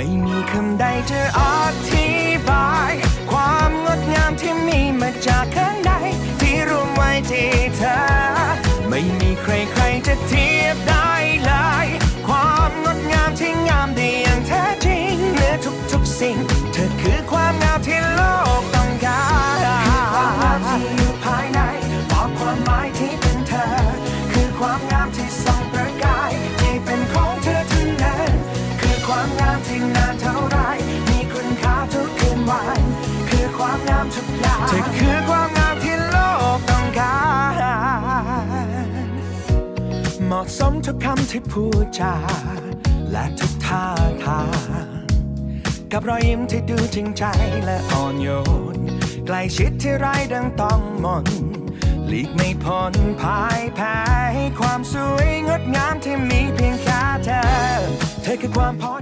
ไม่มีคำใดจะอธิบาย ความงดงามที่มีมาจากข้างในที่รวมไว้ที่เธอ ไม่มีใครๆจะเทียบได้เลย ความงดงามที่งามดีอย่างแท้จริงเหนือทุกๆสิ่ง เธอคือความงามที่โลกต้องการคือความงามที่อยู่ภายในบอกความหมายที่เป็นเธอ คือความงามที่ามที่นานเท่าไร มีคุณค่าทุกคืนวัน คือความงามทุกอย่างเธอคือความงามที่โลกต้องการ เหมาะสมทุกคำที่พูดจา และทุกท่าทาง กับรอยยิ้มที่ดูจริงใจและอ่อนโยน ใกล้ชิดที่ไรดังต้องมนหลีกไม่พ้นพ่ายแพ้ให้ความสวยงดงามที่มีเพียงแค่เธอ เธอคือความพอ